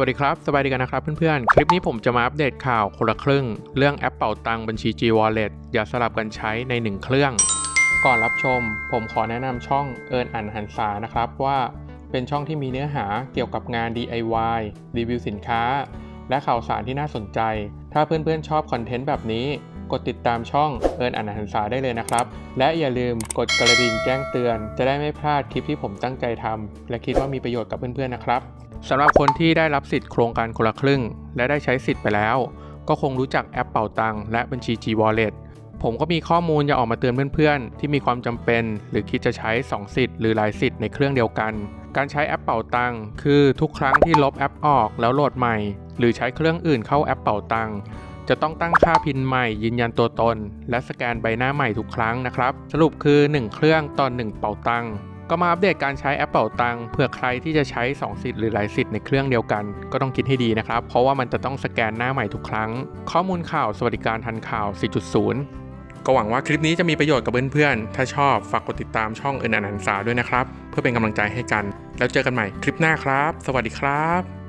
วัสดีครับ สบายดีกันนะครับเพื่อนๆ คลิปนี้ผมจะมาอัปเดตข่าวคนละครึ่ง เรื่องแอปเป่าตังบัญชี G Wallet อย่าสลับกันใช้ใน 1 เครื่อง ก่อนรับชม ผมขอแนะนำช่องเอิญอันหันษานะครับว่าเป็นช่องที่มีเนื้อหาเกี่ยวกับงาน DIY รีวิวสินค้า และข่าวสารที่น่าสนใจ ถ้าเพื่อนๆชอบคอนเทนต์แบบนี้ กดติดตามช่องเอิญอันหันษาได้เลยนะครับ และอย่าลืมกดกระดิ่งแจ้งเตือน จะได้ไม่พลาดคลิปที่ผมตั้งใจทำและคิดว่ามีประโยชน์กับเพื่อนๆนะครับสำหรับคนที่ได้รับสิทธิ์โครงการคนละครึ่ง และได้ใช้สิทธิ์ไปแล้ว ก็คงรู้จักแอปเป่าตังและบัญชี G Wallet ผมก็มีข้อมูลจะออกมาเตือนเพื่อนๆ ที่มีความจำเป็น หรือคิดจะใช้ 2 สิทธิ์หรือหลายสิทธิ์ในเครื่องเดียวกัน การใช้แอปเป่าตังคือทุกครั้งที่ลบแอปออกแล้วโหลดใหม่ หรือใช้เครื่องอื่นเข้าแอปเป่าตัง จะต้องตั้งค่าพินใหม่ยืนยันตัวตน และสแกนใบหน้าใหม่ทุกครั้งนะครับ สรุปคือ 1 เครื่องต่อ1เป่าตังค์ก็มาอัปเดตการใช้แอปเป่าตังเผื่อใครที่จะใช้ 2 สิทธิ์หรือหลายสิทธิ์ในเครื่องเดียวกัน ก็ต้องคิดให้ดีนะครับ เพราะว่ามันจะต้องสแกนหน้าใหม่ทุกครั้ง ข้อมูลข่าวสวัสดิการทันข่าว 4.0 ก็หวังว่าคลิปนี้จะมีประโยชน์กับเพื่อนๆ ถ้าชอบฝากกดติดตามช่องเอินอนันสาด้วยนะครับ เพื่อเป็นกำลังใจให้กัน แล้วเจอกันใหม่คลิปหน้าครับ สวัสดีครับ